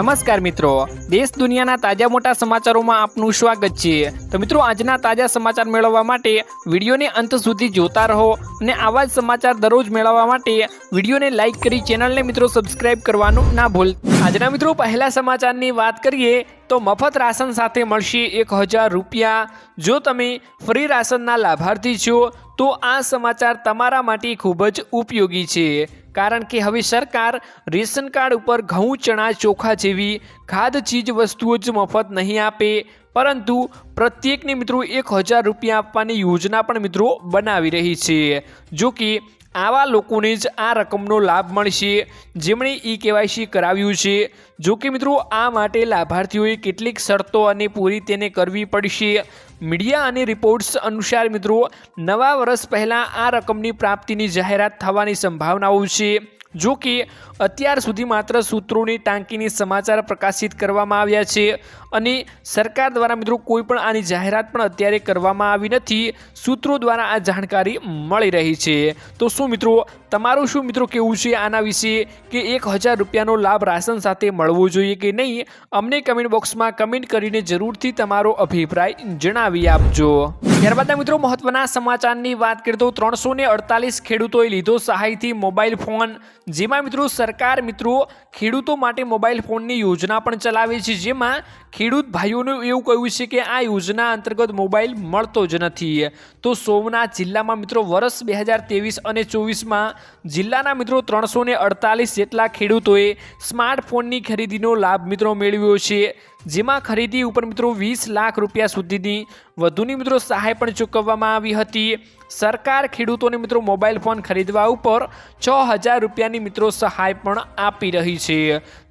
નમસ્કાર મિત્રો. દેશ દુનિયાના તાજા મોટા સમાચારોમાં આપનું સ્વાગત છે. તો મિત્રો, આજના તાજા સમાચાર મેળવવા માટે વિડીયોને અંત સુધી જોતા રહો અને આવા જ સમાચાર દરરોજ મેળવવા માટે વિડીયોને લાઇક કરી ચેનલને મિત્રો સબસ્ક્રાઇબ કરવાનું ના ભૂલ. આજના મિત્રો, પહેલા સમાચારની વાત કરીએ તો મફત રાશન સાથે મળશે એક હજાર રૂપિયા. જો તમે ફ્રી રાશનના લાભાર્થી છો, તો આ સમાચાર તમારા માટે ખૂબ જ ઉપયોગી છે. કારણ કે હવે સરકાર રેશન કાર્ડ ઉપર ઘઉં, ચણા, ચોખા જેવી ખાદ ચીજ વસ્તુઓ જ મફત નહીં આપે. પરંતુ પ્રત્યેકને મિત્રો એક હજાર રૂપિયા આપવાની યોજના પણ મિત્રો બનાવી રહી છે. જો કે આવા લોકોને જ આ રકમનો લાભ મળશે. જેમણે ઈ કેવાયસી કરાવ્યું છે. જો કે મિત્રો, આ માટે લાભાર્થીઓએ કેટલીક શરતો અને પૂરી તેને કરવી પડશે. મીડિયા અને રિપોર્ટ્સ અનુસાર મિત્રો, નવા વર્ષ પહેલાં આ રકમની પ્રાપ્તિની જાહેરાત થવાની સંભાવનાઓ છે. જો કે અત્યાર સુધી માત્ર સૂત્રોની ટાંકીની સમાચાર પ્રકાશિત કરવામાં આવ્યા છે અને સરકાર દ્વારા મિત્રો કોઈ પણ આની જાહેરાત પણ અત્યારે કરવામાં આવી નથી. સૂત્રો દ્વારા આ જાણકારી મળી રહી છે. તો શું મિત્રો તમારું શું મિત્રો કેવું છે આના વિશે કે એક હજાર રૂપિયાનો લાભ રાશન સાથે મળવો જોઈએ કે નહીં? અમને કમેન્ટ બોક્સમાં કમેન્ટ કરીને જરૂરથી તમારો અભિપ્રાય જણાવી આપજો. ત્યારબાદ મિત્રો મહત્વના સમાચારની વાત કરીએ તો ત્રણસો ને અડતાલીસ ખેડૂતોએ લીધો સહાયથી મોબાઈલ ફોન. જેમાં મિત્રો સરકાર મિત્રો ખેડૂતો માટે મોબાઈલ ફોનની યોજના પણ ચલાવે છે. જેમાં ખેડૂત ભાઈઓનું એવું કહ્યું છે કે આ યોજના અંતર્ગત મોબાઈલ મળતો જ નથી. તો સોમનાથ જિલ્લામાં મિત્રો વર્ષ બે હજાર ત્રેવીસ અને ચોવીસમાં જિલ્લાના મિત્રો ત્રણસો અડતાલીસ જેટલા ખેડૂતોએ સ્માર્ટફોનની ખરીદીનો લાભ મિત્રો મેળવ્યો છે. જેમાં ખરીદી ઉપર મિત્રો વીસ લાખ રૂપિયા સુધીની વધુની મિત્રો સહાય પણ ચૂકવવામાં આવી હતી. સરકાર ખેડૂતોને મિત્રો મોબાઈલ ફોન ખરીદવા ઉપર છ હજાર રૂપિયાની મિત્રો સહાય પણ આપી રહી છે.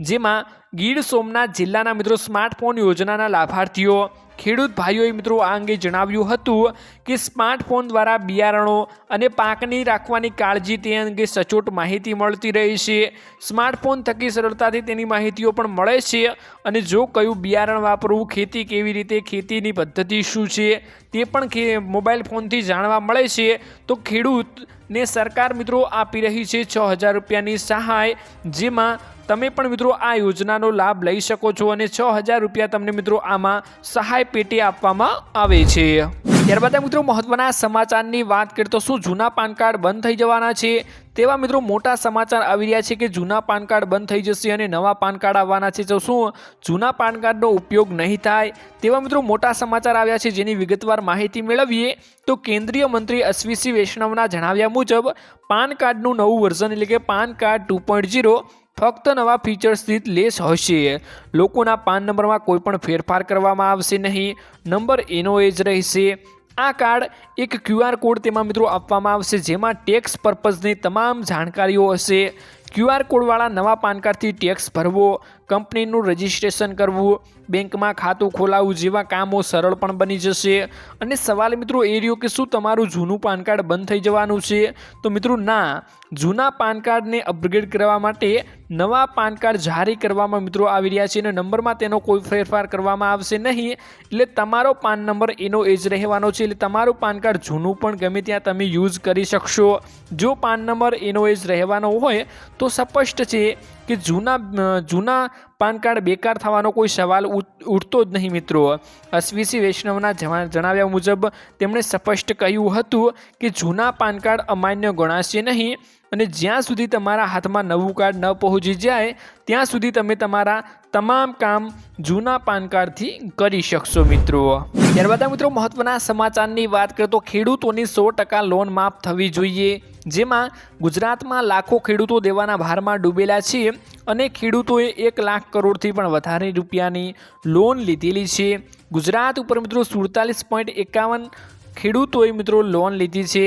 જેમાં ગીર સોમનાથ જિલ્લાના મિત્રો સ્માર્ટફોન યોજનાના લાભાર્થીઓ, ખેડૂત ભાઈઓએ મિત્રો આ અંગે જણાવ્યું હતું કે સ્માર્ટફોન દ્વારા બિયારણો અને પાકની રાખવાની કાળજી તે અંગે સચોટ માહિતી મળતી રહે છે. સ્માર્ટફોન થકી સરળતાથી તેની માહિતીઓ પણ મળે છે અને જો કયું બિયારણ વાપરવું, ખેતી કેવી રીતે, ખેતીની પદ્ધતિ શું છે, તે પણ મોબાઈલ ફોનથી જાણવા મળે છે. તો ખેડૂતને સરકાર મિત્રો આપી રહી છે છ હજાર રૂપિયાની સહાય, જેમાં તમે પણ મિત્રો આ યોજનાનો લાભ લઈ શકો છો અને છ હજાર રૂપિયા તમને મિત્રો આમાં સહાય પેટે આપવામાં આવે છે. ત્યારબાદ મિત્રો મહત્વના સમાચારની વાત કરીએ તો શું જૂના પાન કાર્ડ બંધ થઈ જવાના છે? તેવા મિત્રો મોટા સમાચાર આવી રહ્યા છે કે જૂના પાન કાર્ડ બંધ થઈ જશે અને નવા પાન કાર્ડ આવવાના છે. તો શું જૂના પાન કાર્ડનો ઉપયોગ નહીં થાય? તેવા મિત્રો મોટા સમાચાર આવ્યા છે જેની વિગતવાર માહિતી મેળવીએ તો કેન્દ્રીય મંત્રી અશ્વિસી વૈષ્ણવના જણાવ્યા મુજબ પાન કાર્ડનું નવું વર્ઝન એટલે કે પાન કાર્ડ ટુ ફક્ત નવા ફીચર્સથી જ લેસ હશે લોકોના પાન નંબરમાં કોઈ પણ ફેરફાર કરવામાં આવશે નહીં. નંબર એનો એ જ રહેશે. આ કાર્ડ એક ક્યુઆર કોડ તેમાં મિત્રો આપવામાં આવશે, જેમાં ટેક્સ પર્પઝની તમામ જાણકારીઓ હશે. ક્યુઆર કોડવાળા નવા પાન કાર્ડથી ટેક્સ ભરવો. કંપનીનું રજિસ્ટ્રેશન કરવું, બેંકમાં ખાતું ખોલાવવું જેવા કામો સરળ પણ બની જશે. અને સવાલ મિત્રો એ રહ્યો કે શું તમારું જૂનું પાન કાર્ડ બંધ થઈ જવાનું છે? તો મિત્રો ના, જૂના પાન કાર્ડને અપગ્રેડ કરવા માટે નવા પાન કાર્ડ જારી કરવામાં મિત્રો આવી રહ્યા છે અને નંબરમાં તેનો કોઈ ફેરફાર કરવામાં આવશે નહીં. એટલે તમારો પાન નંબર એનો એ જ રહેવાનો છે. એટલે તમારું પાન કાર્ડ જૂનું પણ ગમે ત્યાં તમે યુઝ કરી શકશો. જો પાન નંબર એનો એ જ રહેવાનો હોય તો સ્પષ્ટ છે કે જૂના જૂના પાન કાર્ડ બેકાર થવાનો કોઈ સવાલ ઉઠતો જ નહીં મિત્રો. અશ્વિસી વૈષ્ણવના જણાવ્યા મુજબ તેમણે સ્પષ્ટ કહ્યું હતું કે જૂના પાન કાર્ડ અમાન્ય ગણાશે નહીં અને જ્યાં સુધી તમારા હાથમાં નવું કાર્ડ ન પહોંચી જાય, ત્યાં સુધી તમે તમારા તમામ કામ જૂના પાન કાર્ડથી કરી શકશો મિત્રો. ત્યારબાદ મિત્રો મહત્વના સમાચારની વાત કરીએ તો ખેડૂતોની સો ટકા લોન માફ થવી જોઈએ. જેમાં ગુજરાતમાં લાખો ખેડૂતો દેવાના ભારમાં ડૂબેલા છે અને ખેડૂતોએ એક લાખ કરોડથી પણ વધારે રૂપિયાની લોન લીધેલી છે. ગુજરાત ઉપર મિત્રો સુડતાલીસ પોઈન્ટ એકાવન ખેડૂતોએ મિત્રો લોન લીધી છે.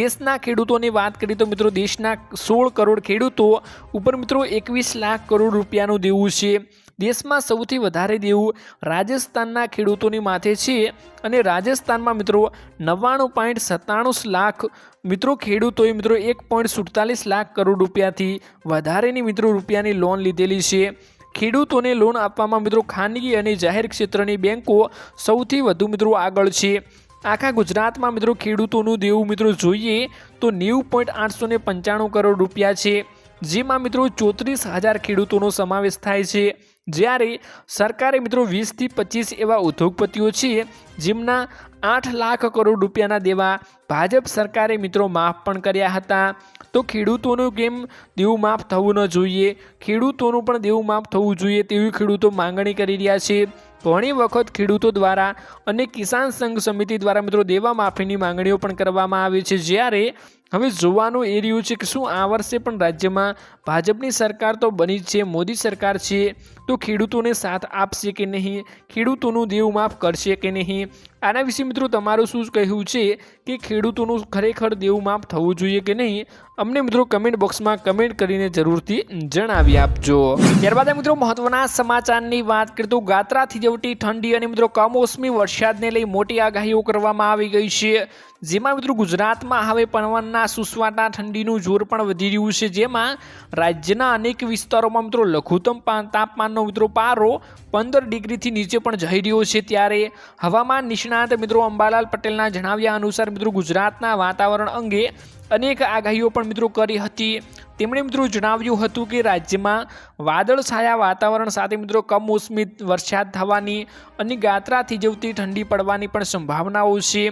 દેશના ખેડૂતોની વાત કરીએ તો મિત્રો દેશના સોળ કરોડ ખેડૂતો ઉપર મિત્રો એકવીસ લાખ કરોડ રૂપિયાનું દેવું છે. દેશમાં સૌથી વધારે દેવું રાજસ્થાનના ખેડૂતોની માથે છે. અને રાજસ્થાનમાં મિત્રો નવ્વાણું પોઈન્ટ સત્તાણું લાખ મિત્રો ખેડૂતોએ મિત્રો એક પોઈન્ટ સુડતાલીસ લાખ કરોડ રૂપિયાથી વધારેની મિત્રો રૂપિયાની લોન લીધેલી છે. ખેડૂતોને લોન આપવામાં મિત્રો ખાનગી અને જાહેર ક્ષેત્રની બેન્કો સૌથી વધુ મિત્રો આગળ છે. આખા ગુજરાતમાં મિત્રો ખેડૂતોનું દેવું મિત્રો જોઈએ તો નેવું પોઈન્ટ આઠસો પંચાણું કરોડ રૂપિયા છે. જેમાં મિત્રો ચોત્રીસ હજાર ખેડૂતોનો સમાવેશ થાય છે. જ્યારે સરકારે મિત્રો વીસથી પચીસ એવા ઉદ્યોગપતિઓ છે, જેમના આઠ લાખ કરોડ રૂપિયાના દેવા ભાજપ સરકારે મિત્રો માફ પણ કર્યા હતા. તો ખેડૂતોનું કેમ દેવું માફ થવું ન જોઈએ? ખેડૂતોનું પણ દેવું માફ થવું જોઈએ તેવી ખેડૂતો માંગણી કરી રહ્યા છે. ઘણી વખત ખેડૂતો દ્વારા અને કિસાન સંઘ સમિતિ દ્વારા મિત્રો દેવા માફીની માંગણીઓ પણ કરવામાં આવે છે. જ્યારે હવે જોવાનું એ રહ્યું છે કે શું આ વર્ષે પણ રાજ્યમાં ભાજપની સરકાર તો બની છે, મોદી સરકાર છે, તો ખેડૂતોને સાથ આપશે કે નહીં? ખેડૂતોનું દેવું માફ કરશે કે નહીં? આના વિશે મિત્રો તમારું શું કહેવું છે કે ખેડૂતોનું ખરેખર દેવું માફ થવું જોઈએ કે નહીં? અમને મિત્રો કમેન્ટ બોક્સમાં કમેન્ટ કરીને જરૂરથી જણાવી આપજો. ત્યારબાદ મિત્રો મહત્વના સમાચારની વાત કરીએ ગાત્રાથી જવટી ઠંડી અને મિત્રો કમોસમી વરસાદને લઈ મોટી આગાહીઓ કરવામાં આવી ગઈ છે. જેમાં મિત્રો ગુજરાતમાં હવે પવનના સુસવાટા ઠંડીનું જોર પણ વધી રહ્યું છે. જેમાં રાજ્યના અનેક વિસ્તારોમાં મિત્રો લઘુત્તમ તાપમાનનો મિત્રો પારો પંદર ડિગ્રીથી નીચે પણ જઈ રહ્યો છે. ત્યારે હવામાન નિષ્ણાત મિત્રો અંબાલાલ પટેલના જણાવ્યા અનુસાર મિત્રો ગુજરાતના વાતાવરણ અંગે અનેક આગાહીઓ પણ મિત્રો કરી હતી. તેમણે મિત્રો જણાવ્યું હતું કે રાજ્યમાં વાદળછાયા વાતાવરણ સાથે મિત્રો કમોસમી વરસાદ થવાની અને ગાત્રાથી જવતી ઠંડી પડવાની પણ સંભાવનાઓ છે.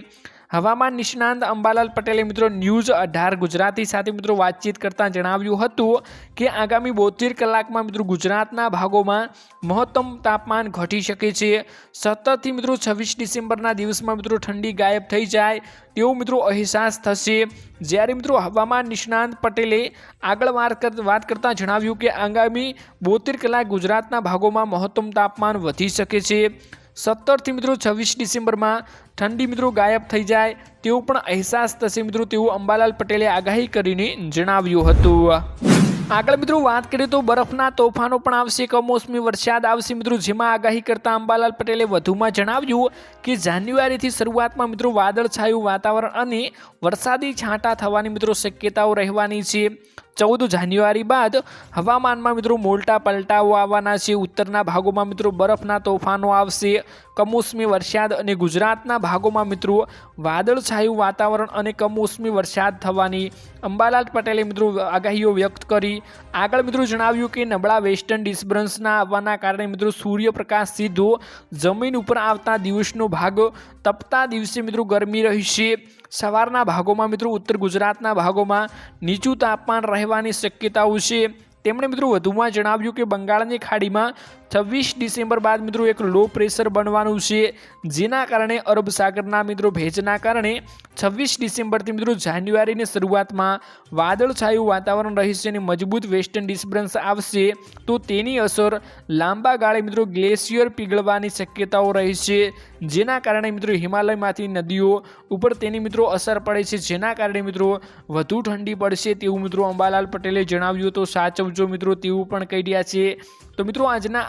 હવામાન નિષ્ણાંત અંબાલાલ પટેલે મિત્રો ન્યૂઝ અઢાર ગુજરાતી સાથે મિત્રો વાતચીત કરતાં જણાવ્યું હતું કે આગામી બોતેર કલાકમાં મિત્રો ગુજરાતના ભાગોમાં મહત્તમ તાપમાન ઘટી શકે છે. સતતથી મિત્રો છવ્વીસ ડિસેમ્બરના દિવસમાં મિત્રો ઠંડી ગાયબ થઈ જાય તેવો મિત્રો અહેસાસ થશે. જ્યારે મિત્રો હવામાન નિષ્ણાંત પટેલે આગળ વાત કર- વાત કરતાં જણાવ્યું કે આગામી બોતેર કલાક ગુજરાતના ભાગોમાં મહત્તમ તાપમાન વધી શકે છે. સત્તરથી મિત્રો છવ્વીસ ડિસેમ્બરમાં ઠંડી મિત્રો ગાયબ થઈ જાય તેવું પણ અહેસાસ થશે મિત્રો તેવું અંબાલાલ પટેલે આગાહી કરીને જણાવ્યું હતું. આગળ મિત્રો વાત કરીએ તો બરફના તોફાનો પણ આવશે, કમોસમી વરસાદ આવશે. મિત્રો, જેમાં આગાહી કરતા અંબાલાલ પટેલે વધુમાં જણાવ્યું કે જાન્યુઆરીથી શરૂઆતમાં મિત્રો વાદળછાયું વાતાવરણ અને વરસાદી છાંટા થવાની મિત્રો શક્યતાઓ રહેવાની છે. ચૌદ જાન્યુઆરી બાદ હવામાનમાં મિત્રો મોટા પલટાઓ આવવાના છે. ઉત્તરના ભાગોમાં મિત્રો બરફના તોફાનો આવશે, કમોસમી વરસાદ અને ગુજરાતના ભાગોમાં મિત્રો વાદળછાયું વાતાવરણ અને કમોસમી વરસાદ થવાની અંબાલાલ પટેલે મિત્રો આગાહીઓ વ્યક્ત કરી આગળ મિત્રો જણાવ્યું કે નબળા વેસ્ટર્ન ડિસ્ટર્બન્સના આવવાના કારણે મિત્રો સૂર્યપ્રકાશ સીધો જમીન ઉપર આવતા દિવસનો ભાગ તપતા દિવસે મિત્રો ગરમી રહેશે. સવારના ભાગોમાં મિત્રો ઉત્તર ગુજરાતના ભાગોમાં નીચું તાપમાન રહેવાની શક્યતાઓ છે. તેમણે મિત્રો વધુમાં જણાવ્યું કે બંગાળની ખાડીમાં છવ્વીસ ડિસેમ્બર બાદ મિત્રો એક લો પ્રેશર બનવાનું છે, જેના કારણે અરબ સાગરના મિત્રો ભેજના કારણે છવ્વીસ ડિસેમ્બરથી મિત્રો જાન્યુઆરીની શરૂઆતમાં વાદળછાયું વાતાવરણ રહેશે અને મજબૂત વેસ્ટર્ન ડિસ્ટર્બન્સ આવશે. તો તેની અસર લાંબા ગાળે મિત્રો ગ્લેશિયર પીગળવાની શક્યતાઓ રહેશે, જેના કારણે મિત્રો હિમાલયમાંથી નદીઓ ઉપર તેની મિત્રો અસર પડે છે, જેના કારણે મિત્રો વધુ ઠંડી પડશે તેવું મિત્રો અંબાલાલ પટેલે જણાવ્યું તો સાચવજો મિત્રો તેવું પણ કહી રહ્યા છે. તો મિત્રો આજના